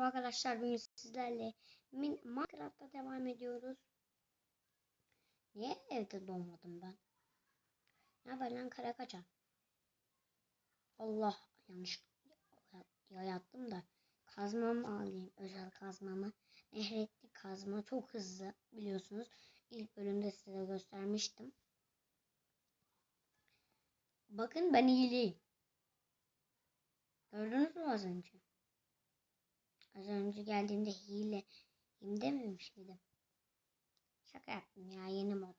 Merhaba arkadaşlar bugün sizlerle Min Minecraft'ta devam ediyoruz. Niye evde doğmadım ben? Ne haber lan kara? Allah yanlış ya yattım da kazmamı alayım özel kazmamı. Nehretli kazma çok hızlı biliyorsunuz. İlk bölümde size göstermiştim. Bakın ben iyileyim. Gördünüz mü az önce? Az önce geldiğimde hile hile dememiş miydim? Şaka yaptım ya yeni mod.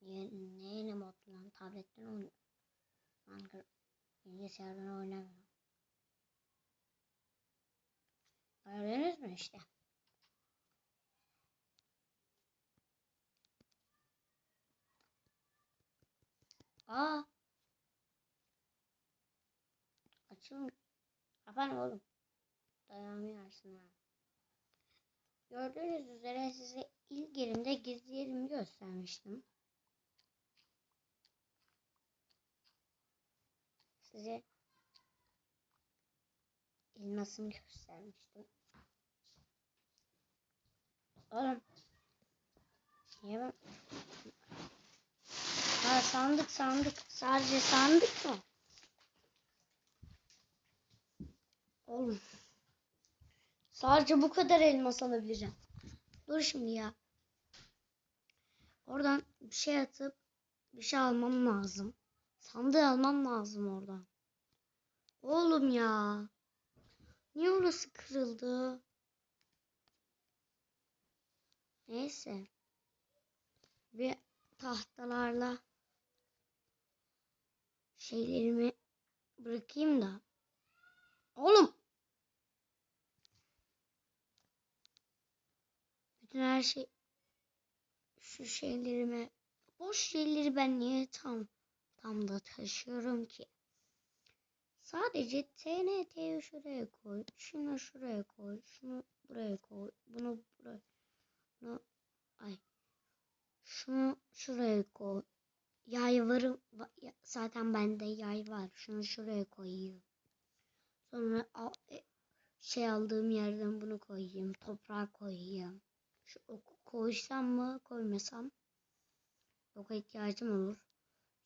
Ne yeni mod lan? Tabletten oynuyorum. Minecraft bilgisayardan oynamıyorum. Gördünüz mü işte? Aa. Açılmıyor. Kapan oğlum. Dayanmıyorsun ha. Gördüğünüz üzere size ilk yerinde gizli yerimi göstermiştim. Size elmasımı göstermiştim. Oğlum. Niye ben... Ha sandık sandık. Sadece sandık mı? Oğlum. Sadece bu kadar elmas alabileceğim. Dur şimdi ya. Oradan bir şey atıp bir şey almam lazım. Sandığı almam lazım oradan. Oğlum ya. Niye orası kırıldı? Neyse. Bir tahtalarla şeylerimi bırakayım da. Oğlum. Bütün her şey şu şeylerime boş şeyleri ben niye tam tam da taşıyorum ki? Sadece TNT'yi şuraya koy, şunu şuraya koy, şunu buraya koy, bunu buraya, bunu ay, şunu şuraya koy. Yay var, zaten bende yay var. Şunu şuraya koyayım. Sonra e, şey aldığım yerden bunu koyayım, toprağa koyayım. Şu oku koysam mı koymasam oka ihtiyacım olur.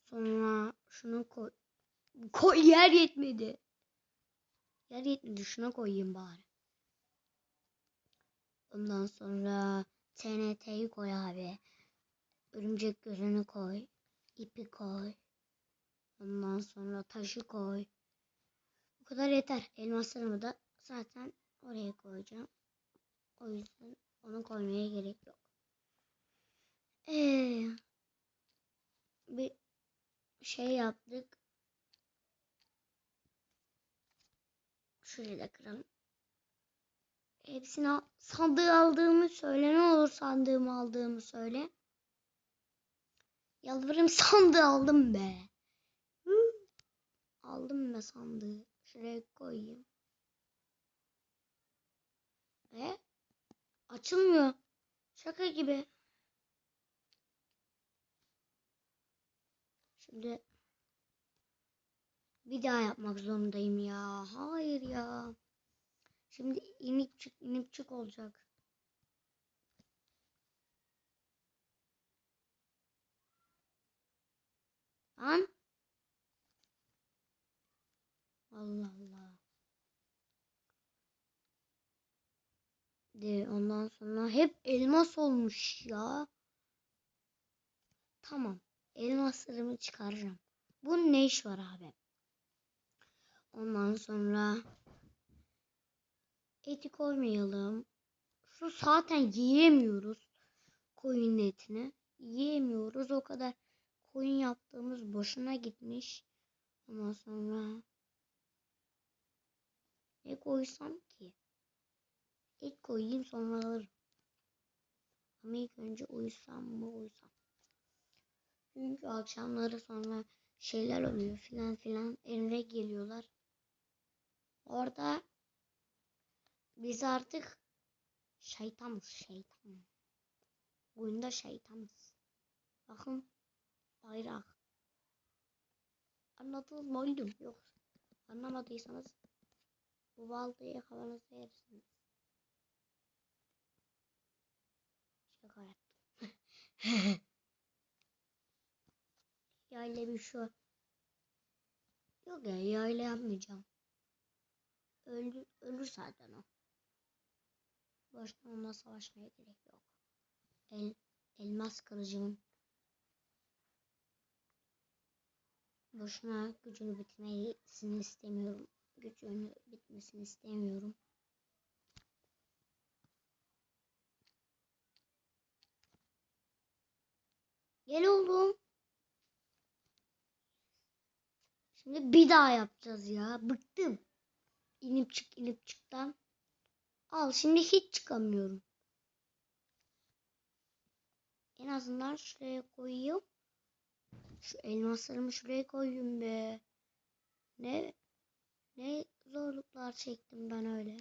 Sonra şunu koy. Koy yer yetmedi. Yer yetmedi. Şuna koyayım bari. Ondan sonra TNT'yi koy abi. Örümcek gözünü koy. ipi koy. Ondan sonra taşı koy. Bu kadar yeter. Elmaslarımı da zaten oraya koyacağım. O yüzden onu koymaya gerek yok. Ee, bir şey yaptık. Şurayı da kıralım. Hepsini sandığı aldığımı söyle. Ne olur sandığımı aldığımı söyle. Yalvarırım sandığı aldım be. Hı? Aldım be sandığı. Şuraya koyayım. Açılmıyor. Şaka gibi. Şimdi bir daha yapmak zorundayım ya. Hayır ya. Şimdi inip çık inip çık olacak. Lan. Allah Allah. De ondan sonra hep elmas olmuş ya. Tamam. Elmaslarımı çıkaracağım. Bu ne iş var abi? Ondan sonra eti koymayalım. Şu zaten yiyemiyoruz. Koyun etini. Yiyemiyoruz. O kadar koyun yaptığımız boşuna gitmiş. Ondan sonra ne koysam Et koyayım sonra alırım. Ama ilk önce uyusam mı uyusam. Çünkü akşamları sonra şeyler oluyor filan filan evine geliyorlar. Orada biz artık şeytanız şeytan. Oyunda şeytanız. Bakın bayrak. Anladınız mı oğlum? Yok. Anlamadıysanız Bu baltayı kafanıza yersiniz. Şaka yaptım. Yayla bir şu. Yok ya yayla yapmayacağım. Ölür, ölür zaten o. Boşuna onunla savaşmaya gerek yok. El, elmas kılıcımın boşuna gücünü bitmesini istemiyorum. Gücünü bitmesini istemiyorum. Gel oğlum. Şimdi bir daha yapacağız ya. Bıktım. İnip çık inip çıktan. Al şimdi hiç çıkamıyorum. En azından şuraya koyayım. Şu elmaslarımı şuraya koyayım be. Ne ne zorluklar çektim ben öyle.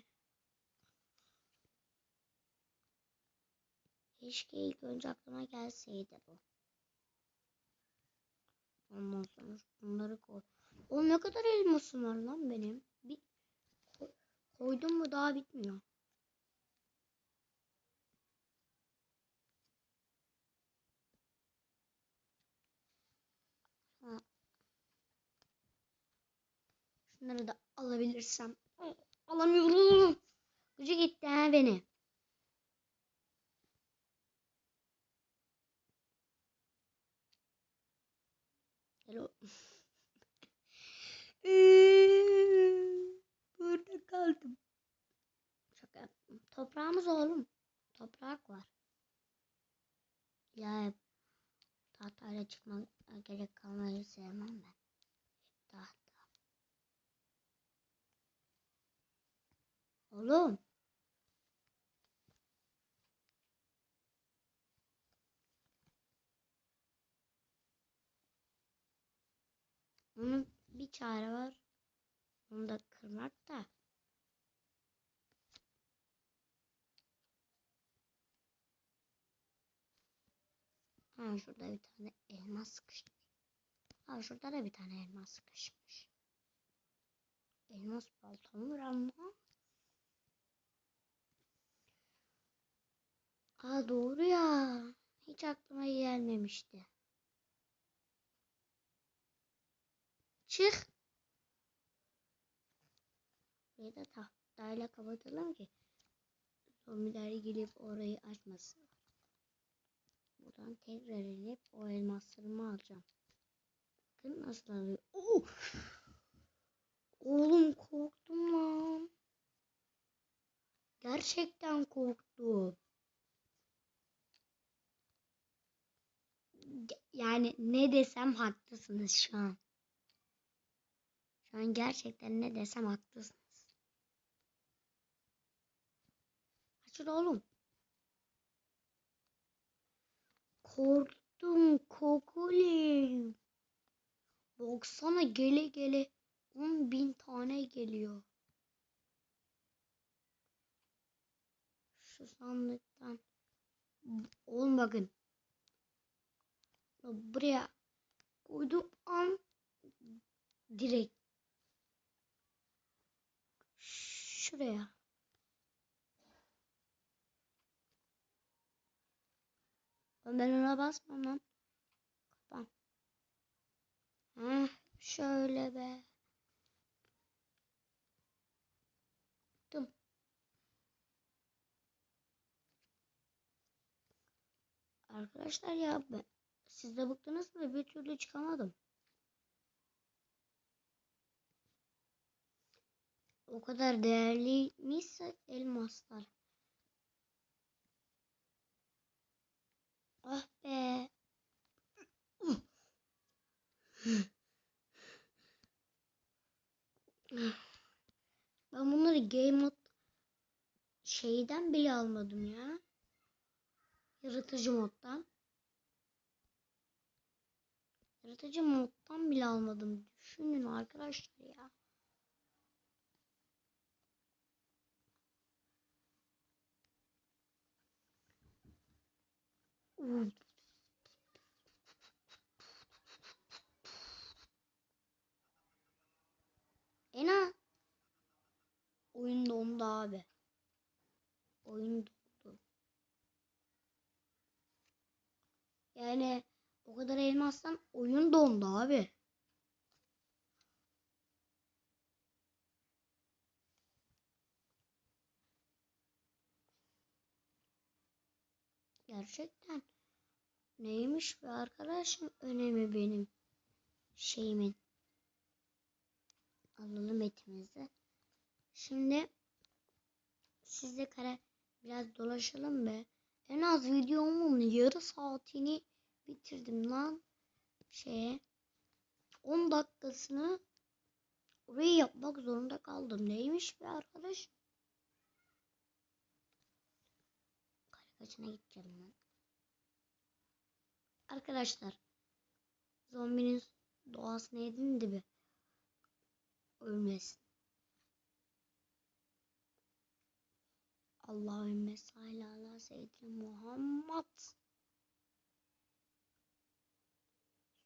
Keşke ilk önce aklıma gelseydi bu. Ondan sonra bunları koy. O ne kadar elmasım var lan benim. Bir koy- koydum mu daha bitmiyor. Şunları da alabilirsem. Alamıyorum. Gücü gitti ha beni. Hello. Burada kaldım. Şaka yaptım. Toprağımız oğlum. Toprak var. Ya tahtayla çıkmak gerek kalmayı sevmem ben. Tahta. Oğlum. Onun bir çare var. Onu da kırmak da. Ha şurada bir tane elmas sıkışmış. Ha şurada da bir tane elmas sıkışmış. Elmas baltam var ama. Aa doğru ya. Hiç aklıma gelmemişti. Çık. Bir de tahtayla kapatalım ki zombiler gelip orayı açmasın. Buradan tekrar inip o elmaslarımı alacağım. Bakın nasıl alıyor. Oğlum korktum lan. Gerçekten korktum. Yani ne desem haklısınız şu an. Şu an gerçekten ne desem haklısınız. Açıl oğlum. Korktum kokulim. Baksana gele gele 10 bin tane geliyor. Şu sandıktan. Oğlum bakın. Buraya koydum an direkt şuraya. Ben ona basmam lan. Kapan. Heh, şöyle be. Bıktım. Arkadaşlar ya ben, siz de bıktınız mı? Bir türlü çıkamadım. O kadar değerliymişse elmaslar. Ah be. Ben bunları game mod şeyden bile almadım ya. Yaratıcı moddan. Yaratıcı moddan bile almadım. Düşünün arkadaşlar ya. Ena. Oyun dondu abi. Oyun dondu. Yani o kadar elmastan oyun dondu abi. Gerçekten neymiş be arkadaşım önemi benim şeyimin. Alalım etimizi. Şimdi sizle kare biraz dolaşalım be. En az videomun yarı saatini bitirdim lan. Şeye 10 dakikasını orayı yapmak zorunda kaldım. Neymiş be arkadaş? Kare kaçına gideceğim lan. Arkadaşlar zombinin doğasını edindi bir ölmesin. Allahümme salli ala seyyidina Muhammed.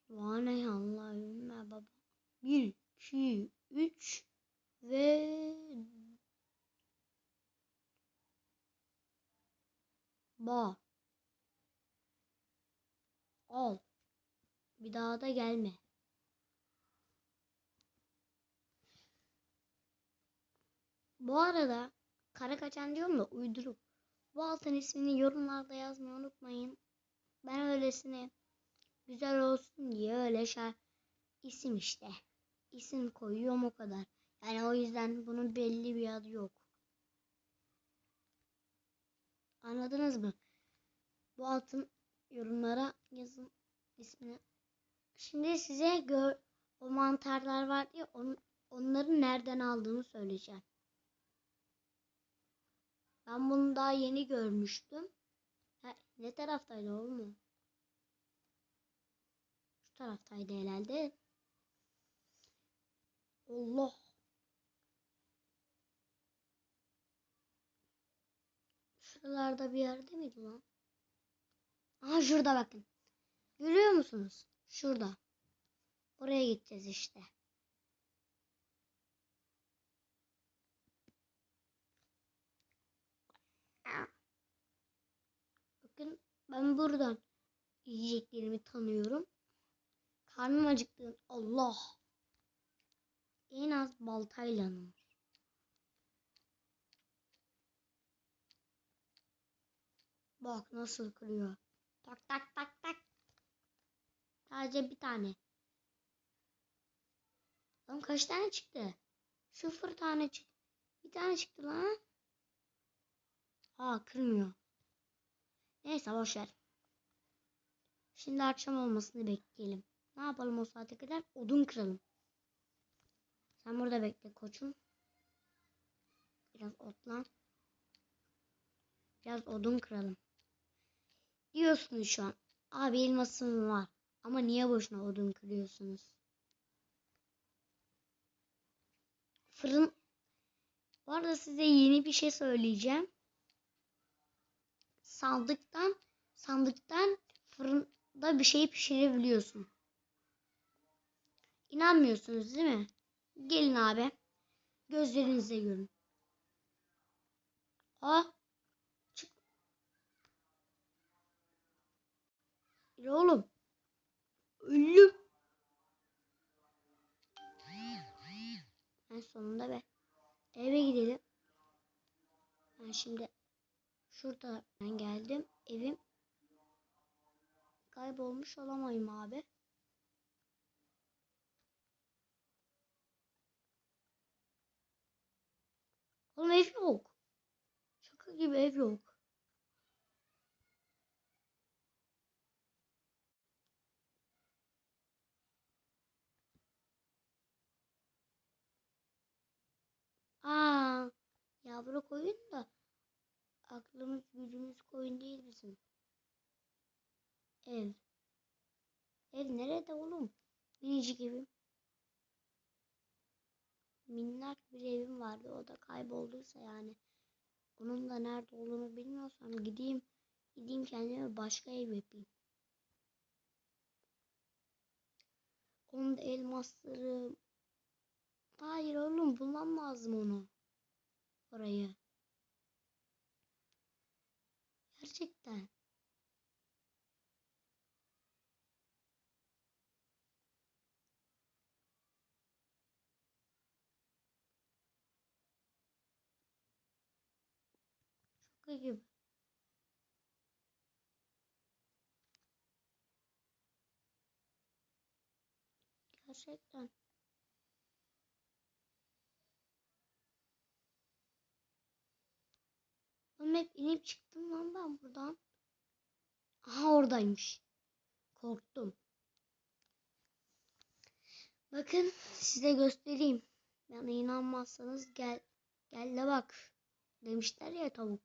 Subhane Allahümme baba. Bir, iki, üç ve ba. Al. Bir daha da gelme. Bu arada kara kaçan diyorum da uydurup bu altın ismini yorumlarda yazmayı unutmayın. Ben öylesine güzel olsun diye öyle şey isim işte. İsim koyuyorum o kadar. Yani o yüzden bunun belli bir adı yok. Anladınız mı? Bu altın yorumlara yazın ismini. Şimdi size gör, o mantarlar var diye on, onları nereden aldığımı söyleyeceğim. Ben bunu daha yeni görmüştüm. Ha, ne taraftaydı oğlum? Şu taraftaydı herhalde. Allah. Şuralarda bir yerde miydi lan? Aha şurada bakın. Görüyor musunuz? Şurada. Oraya gideceğiz işte. Bakın ben buradan yiyeceklerimi tanıyorum. Karnım acıktı. Allah. En az baltayla alınır. Bak nasıl kırıyor. Tak tak tak tak. Sadece bir tane. Lan kaç tane çıktı? Sıfır tane çıktı. Bir tane çıktı lan. Aa kırmıyor. Neyse boşver. Şimdi akşam olmasını bekleyelim. Ne yapalım o saate kadar? Odun kıralım. Sen burada bekle koçum. Biraz otlan. Biraz odun kıralım. Diyorsunuz şu an. Abi elmasım var. Ama niye boşuna odun kırıyorsunuz? Fırın. Bu arada size yeni bir şey söyleyeceğim. Sandıktan sandıktan fırında bir şey pişirebiliyorsun. İnanmıyorsunuz değil mi? Gelin abi. Gözlerinizle görün. Aa. Yürü oğlum. Ölüm. En sonunda be. Eve gidelim. Ben şimdi şuradan geldim. Evim kaybolmuş olamayım abi. Oğlum ev yok. Şaka gibi ev yok. Aa, yavru koyun da aklımız gücümüz koyun değil bizim. Ev. Ev nerede oğlum? Minicik evim. Minnak bir evim vardı. O da kaybolduysa yani. Onun da nerede olduğunu bilmiyorsam gideyim. Gideyim kendime başka ev yapayım. Onun da elmasları. Hayır oğlum bulmam lazım onu. orayı. Gerçekten. Şaka gibi. Gerçekten. Oğlum hep inip çıktım lan ben buradan. Aha oradaymış. Korktum. Bakın size göstereyim. Bana inanmazsanız gel gel de bak. Demişler ya tavuk.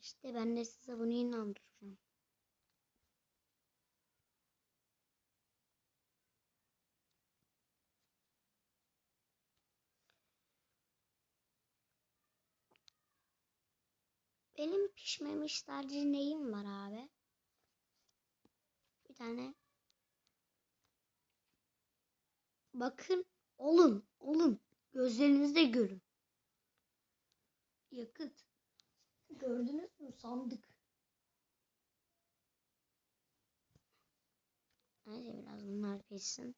İşte ben de size bunu inandıracağım. Benim pişmemiş sadece neyim var abi? Bir tane. Bakın olun olun. Gözlerinizde görün. Yakıt. Gördünüz mü sandık. Neyse biraz bunlar pişsin.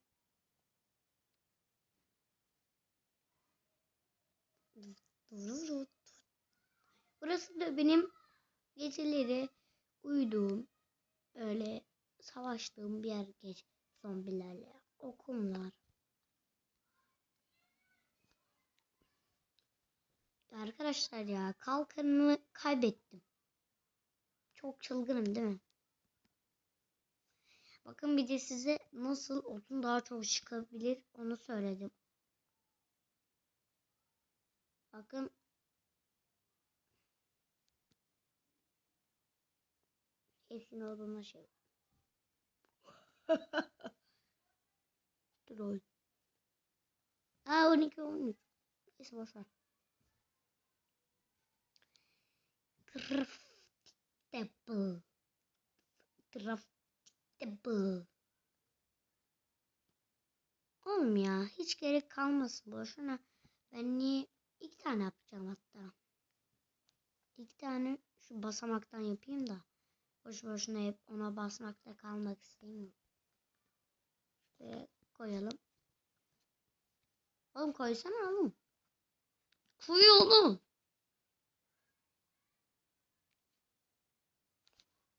Burası da benim geceleri uyuduğum, öyle savaştığım bir yer geç zombilerle. Okumlar. Arkadaşlar ya kalkanımı kaybettim. Çok çılgınım değil mi? Bakın bir de size nasıl odun daha çok çıkabilir onu söyledim. Bakın Hepsini odunla şey. Troll. Aa 12 13. Neyse boşver. Craftable. Craftable. Oğlum ya hiç gerek kalmasın boşuna. Ben niye iki tane yapacağım hatta. İki tane şu basamaktan yapayım da. Boş boşuna hep ona basmakta kalmak istemiyorum. Şuraya koyalım. Oğlum koysana oğlum. Koy oğlum.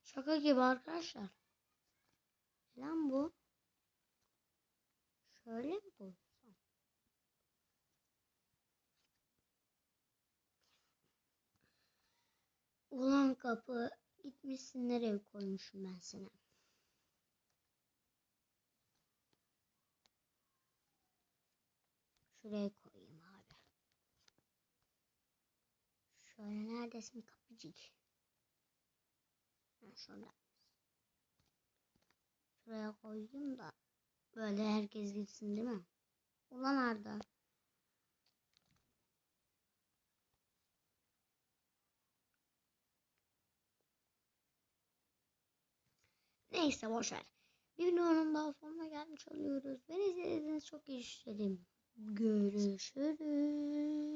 Şaka gibi arkadaşlar. Lan bu. Şöyle mi bu? Ulan kapı gitmişsin nereye koymuşum ben seni. Şuraya koyayım abi. Şöyle neredesin kapıcık? Ha, şurada. Şuraya koyayım da böyle herkes gitsin değil mi? Ulan Arda. Neyse boşver. Bir videonun daha sonuna gelmiş oluyoruz. Beni izlediğiniz çok teşekkür ederim. Görüşürüz.